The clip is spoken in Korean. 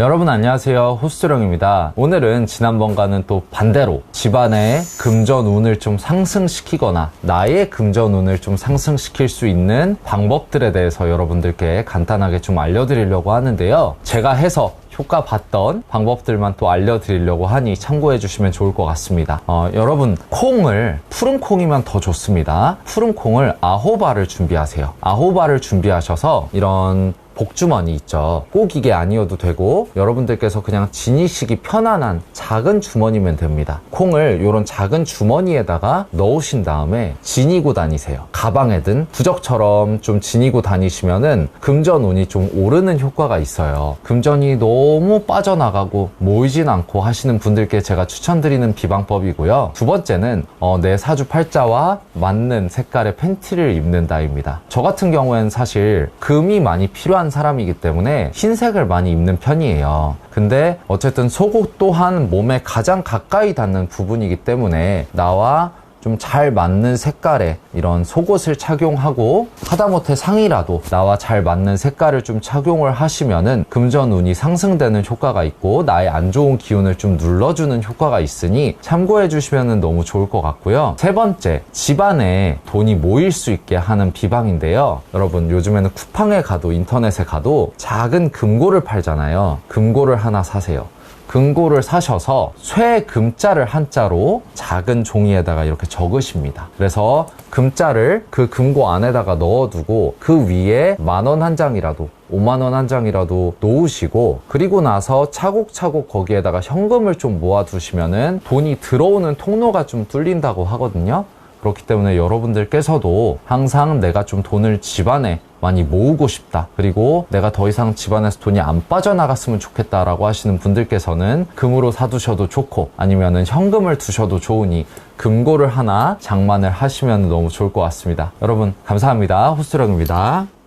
여러분 안녕하세요 호스트령입니다 오늘은 지난번과는 또 반대로 집안의 금전운을 좀 상승시키거나 나의 금전운을 좀 상승시킬 수 있는 방법들에 대해서 여러분들께 간단하게 좀 알려드리려고 하는데요 제가 해서 효과 봤던 방법들만 또 알려드리려고 하니 참고해 주시면 좋을 것 같습니다. 어, 여러분 콩을 푸른 콩이면 더 좋습니다. 푸른 콩을 아호바를 준비하세요. 아호바를 준비하셔서 이런 복주머니 있죠. 꼭 이게 아니어도 되고 여러분들께서 그냥 지니시기 편안한 작은 주머니면 됩니다. 콩을 이런 작은 주머니에다가 넣으신 다음에 지니고 다니세요. 가방에든 부적처럼 좀 지니고 다니시면은 금전 운이 좀 오르는 효과가 있어요. 금전이 너무 빠져나가고 모이진 않고 하시는 분들께 제가 추천드리는 비방법이고요. 두 번째는 어, 내 사주 팔자와 맞는 색깔의 팬티를 입는다입니다. 저 같은 경우에는 사실 금이 많이 필요한 사람이기 때문에 흰색을 많이 입는 편이에요. 근데 어쨌든 속옷 또한 몸에 가장 가까이 닿는 부분이기 때문에 나와 좀 잘 맞는 색깔의 이런 속옷을 착용하고 하다못해 상의라도 나와 잘 맞는 색깔을 좀 착용을 하시면은 금전운이 상승되는 효과가 있고 나의 안 좋은 기운을 좀 눌러주는 효과가 있으니 참고해 주시면 너무 좋을 것 같고요. 세 번째, 집안에 돈이 모일 수 있게 하는 비방인데요. 여러분 요즘에는 쿠팡에 가도 인터넷에 가도 작은 금고를 팔잖아요. 금고를 하나 사세요. 금고를 사셔서 쇠 금자를 한자로 작은 종이에다가 이렇게 적으십니다. 그래서 금자를 그 금고 안에다가 넣어두고 그 위에 만 원 한 장이라도 5만 원 한 장이라도 놓으시고 그리고 나서 차곡차곡 거기에다가 현금을 좀 모아두시면은 돈이 들어오는 통로가 좀 뚫린다고 하거든요. 그렇기 때문에 여러분들께서도 항상 내가 좀 돈을 집안에 많이 모으고 싶다. 그리고 내가 더 이상 집안에서 돈이 안 빠져나갔으면 좋겠다라고 하시는 분들께서는 금으로 사두셔도 좋고 아니면은 현금을 두셔도 좋으니 금고를 하나 장만을 하시면 너무 좋을 것 같습니다. 여러분 감사합니다. 호스트령입니다.